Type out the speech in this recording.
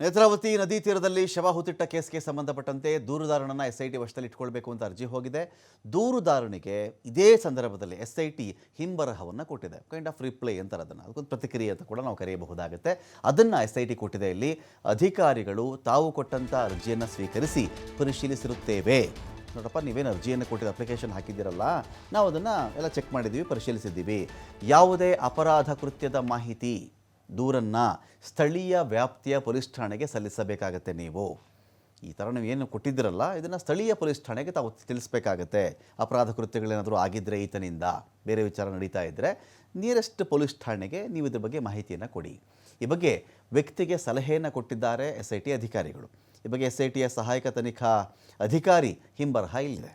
ನೇತ್ರಾವತಿ ನದಿ ತೀರದಲ್ಲಿ ಶವ ಹುತ್ತಿಟ್ಟ ಕೇಸ್ಗೆ ಸಂಬಂಧಪಟ್ಟಂತೆ ದೂರುದಾರನನ್ನ ಎಸ್ಐಟಿ ವಶದಲ್ಲಿ ಇಟ್ಕೊಳ್ಬೇಕು ಅಂತ ಅರ್ಜಿ ಹೋಗಿದೆ. ದೂರುದಾರನಿಗೆ ಇದೇ ಸಂದರ್ಭದಲ್ಲಿ ಎಸ್ಐಟಿ ಹಿಂಬರಹವನ್ನು ಕೊಟ್ಟಿದೆ. ಕೈಂಡ್ ಆಫ್ ರಿಪ್ಲೈ ಅಂತಾರೆ ಅದನ್ನು. ಅದಕ್ಕೊಂದು ಪ್ರತಿಕ್ರಿಯೆ ಅಂತ ಕೂಡ ನಾವು ಕರೆಯಬಹುದಾಗುತ್ತೆ. ಅದನ್ನು ಎಸ್ ಐ ಟಿ ಕೊಟ್ಟಿದೆ ಇಲ್ಲಿ. ಅಧಿಕಾರಿಗಳು ತಾವು ಕೊಟ್ಟಂಥ ಅರ್ಜಿಯನ್ನು ಸ್ವೀಕರಿಸಿ ಪರಿಶೀಲಿಸಿರುತ್ತೇವೆ. ನೋಡಪ್ಪ, ನೀವೇನು ಅರ್ಜಿಯನ್ನು ಕೊಟ್ಟಿದ್ದು ಅಪ್ಲಿಕೇಶನ್ ಹಾಕಿದ್ದೀರಲ್ಲ ನಾವು ಅದನ್ನು ಎಲ್ಲ ಚೆಕ್ ಮಾಡಿದ್ದೀವಿ, ಪರಿಶೀಲಿಸಿದ್ದೀವಿ. ಯಾವುದೇ ಅಪರಾಧ ಕೃತ್ಯದ ಮಾಹಿತಿ ದೂರನ್ನು ಸ್ಥಳೀಯ ವ್ಯಾಪ್ತಿಯ ಪೊಲೀಸ್ ಠಾಣೆಗೆ ಸಲ್ಲಿಸಬೇಕಾಗತ್ತೆ ನೀವು. ಈ ಥರ ನೀವು ಏನು ಕೊಟ್ಟಿದ್ದೀರಲ್ಲ, ಇದನ್ನು ಸ್ಥಳೀಯ ಪೊಲೀಸ್ ಠಾಣೆಗೆ ತಾವು ತಿಳಿಸ್ಬೇಕಾಗತ್ತೆ. ಅಪರಾಧ ಕೃತ್ಯಗಳೇನಾದರೂ ಆಗಿದ್ದರೆ ಈತನಿಂದ. ಬೇರೆ ವಿಚಾರ ನಡೀತಾ ಇದ್ದರೆ ನಿಯರೆಸ್ಟ್ ಪೊಲೀಸ್ ಠಾಣೆಗೆ ನೀವು ಇದ್ರ ಬಗ್ಗೆ ಮಾಹಿತಿಯನ್ನು ಕೊಡಿ. ಈ ಬಗ್ಗೆ ವ್ಯಕ್ತಿಗೆ ಸಲಹೆಯನ್ನು ಕೊಟ್ಟಿದ್ದಾರೆ ಎಸ್ ಐ ಟಿ ಅಧಿಕಾರಿಗಳು. ಈ ಬಗ್ಗೆ ಎಸ್ ಐ ಟಿಯ ಸಹಾಯಕ ತನಿಖಾ ಅಧಿಕಾರಿ ಹಿಂಬರಹ ಇಲ್ಲಿದೆ.